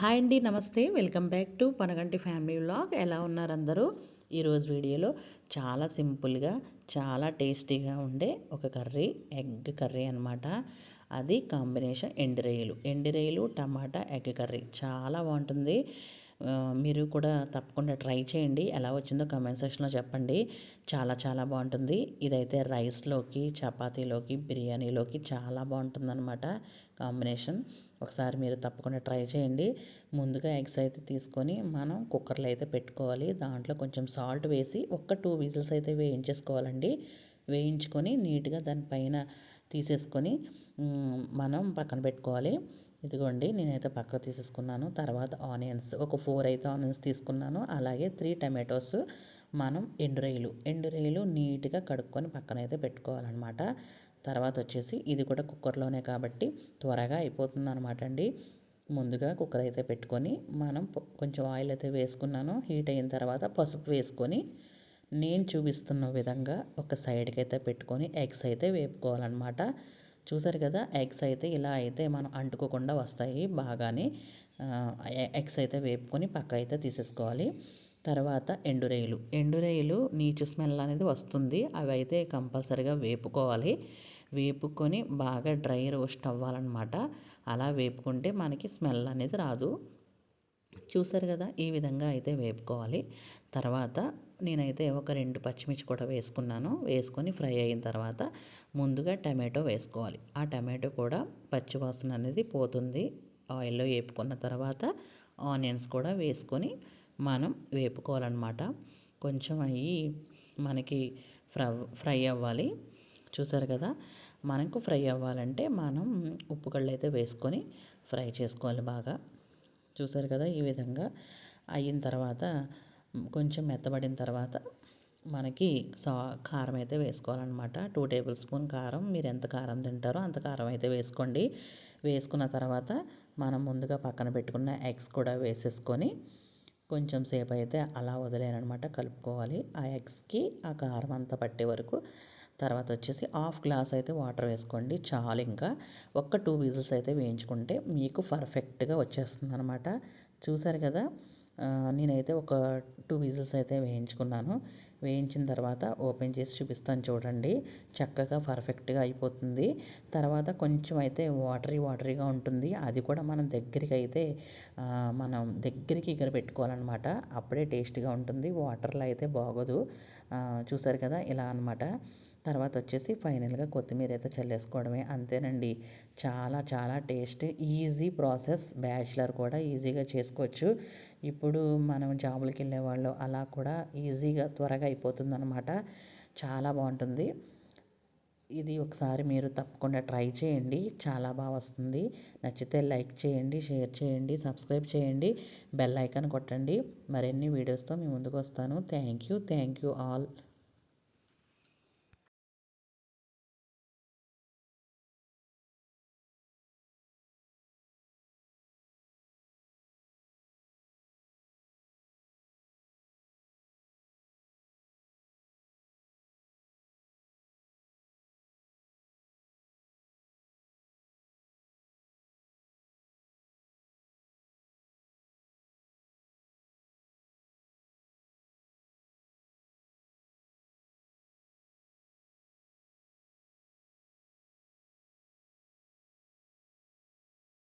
Hi అండి నమస్తే. Welcome back to Panaganti family vlog. ఎలా ఉన్నారు అందరూ? ఈరోజు వీడియోలో చాలా సింపుల్గా చాలా టేస్టీగా ఉండే ఒక కర్రీ ఎగ్ కర్రీ అనమాట అది కాంబినేషన్ ఎండిరొయ్యలు. ఎండిరొయ్యలు టమాటా ఎగ్ కర్రీ. చాలా బాగుంటుంది. మీరు కూడా తప్పకుండా ట్రై చేయండి. ఎలా వచ్చిందో కమెంట్ సెక్షన్లో చెప్పండి. చాలా చాలా బాగుంటుంది. ఇదైతే రైస్లోకి చపాతీలోకి బిర్యానీలోకి చాలా బాగుంటుంది కాంబినేషన్. ఒకసారి మీరు తప్పకుండా ట్రై చేయండి. ముందుగా ఎగ్స్ అయితే తీసుకొని మనం కుక్కర్లో అయితే పెట్టుకోవాలి. దాంట్లో కొంచెం సాల్ట్ వేసి ఒక్క టూ విజిల్స్ అయితే వేయించేసుకోవాలండి. వేయించుకొని నీట్గా దానిపైన తీసేసుకొని మనం పక్కన పెట్టుకోవాలి. ఇదిగోండి నేనైతే పక్క తీసేసుకున్నాను. తర్వాత ఆనియన్స్ ఒక ఫోర్ అయితే ఆనియన్స్ తీసుకున్నాను. అలాగే త్రీ టమాటోస్ మనం ఎండురొయ్యలు ఎండురొయ్యలు నీట్గా కడుక్కొని పక్కన అయితే పెట్టుకోవాలన్నమాట. తర్వాత వచ్చేసి ఇది కూడా కుక్కర్లోనే కాబట్టి త్వరగా అయిపోతుంది అనమాట అండి. ముందుగా కుక్కర్ అయితే పెట్టుకొని మనం కొంచెం ఆయిల్ అయితే వేసుకున్నాను. హీట్ అయిన తర్వాత పసుపు వేసుకొని నేను చూపిస్తున్న విధంగా ఒక సైడ్కి అయితే పెట్టుకొని ఎగ్స్ అయితే వేపుకోవాలన్నమాట. చూసారు కదా ఎగ్స్ అయితే ఇలా అయితే మనం అంటుకోకుండా వస్తాయి బాగానే. ఎగ్స్ అయితే వేపుకొని పక్క అయితే తీసేసుకోవాలి. తర్వాత ఎండురేయులు. ఎండురేయులు నీచు స్మెల్ అనేది వస్తుంది. అవి అయితే కంపల్సరిగా వేపుకోవాలి. వేపుకొని బాగా డ్రై రోస్ట్ అవ్వాలన్నమాట. అలా వేపుకుంటే మనకి స్మెల్ అనేది రాదు. చూసారు కదా ఈ విధంగా అయితే వేపుకోవాలి. తర్వాత నేనైతే ఒక రెండు పచ్చిమిర్చి కూడా వేసుకున్నాను. వేసుకొని ఫ్రై అయిన తర్వాత ముందుగా టమాటో వేసుకోవాలి. ఆ టమాటో కూడా పచ్చివాసన అనేది పోతుంది. ఆయిల్లో వేపుకున్న తర్వాత ఆనియన్స్ కూడా వేసుకొని మనం వేపుకోవాలన్నమాట. కొంచెం అవి మనకి ఫ్రై ఫ్రై అవ్వాలి. చూసారు కదా? మనకు ఫ్రై అవ్వాలంటే మనం ఉప్పు కళ్ళు అయితే వేసుకొని ఫ్రై చేసుకోవాలి బాగా. చూసారు కదా? ఈ విధంగా అయిన తర్వాత కొంచెం మెత్తబడిన తర్వాత మనకి సా కారం అయితే వేసుకోవాలన్నమాట. టూ టేబుల్ స్పూన్ కారం. మీరు ఎంత కారం తింటారో అంత కారం అయితే వేసుకోండి. వేసుకున్న తర్వాత మనం ముందుగా పక్కన పెట్టుకున్న ఎగ్స్ కూడా వేసేసుకొని కొంచెం సేపు అయితే అలా వదిలేనమాట కలుపుకోవాలి. ఆ ఎగ్స్కి ఆ కారం అంతా పట్టే వరకు తర్వాత వచ్చేసి హాఫ్ గ్లాస్ అయితే వాటర్ వేసుకోండి చాలు ఇంకా. ఒక్క టూ విజిల్స్ అయితే వేయించుకుంటే మీకు పర్ఫెక్ట్గా వచ్చేస్తుంది అనమాట చూసారు కదా నేనైతే ఒక టూ విజిల్స్ అయితే వేయించుకున్నాను. వేయించిన తర్వాత ఓపెన్ చేసి చూపిస్తాను చూడండి. చక్కగా పర్ఫెక్ట్గా అయిపోతుంది. తర్వాత కొంచెం అయితే వాటరీ వాటరీగా ఉంటుంది. అది కూడా మనం దగ్గరికి అయితే మనం దగ్గరికి ఇక్కడ పెట్టుకోవాలన్నమాట. అప్పుడే టేస్ట్గా ఉంటుంది. వాటర్లో అయితే బాగోదు. చూసారు కదా? ఇలా అనమాట తర్వాత వచ్చేసి ఫైనల్గా కొత్తిమీర అయితే చల్లేసుకోవడమే. అంతేనండి. చాలా చాలా టేస్ట్. Easy process. బ్యాచిలర్ కూడా ఈజీగా చేసుకోవచ్చు. ఇప్పుడు మనం జాబులకి వెళ్ళే వాళ్ళు అలా కూడా ఈజీగా త్వరగా అయిపోతుందనమాట చాలా బాగుంటుంది. ఇది ఒకసారి మీరు తప్పకుండా ట్రై చేయండి. చాలా బాగా వస్తుంది. నచ్చితే లైక్ చేయండి షేర్ చేయండి సబ్స్క్రైబ్ చేయండి బెల్ ఐకాన్ కొట్టండి. మరిన్ని వీడియోస్తో మీ ముందుకు వస్తాను. Thank you. Thank you all.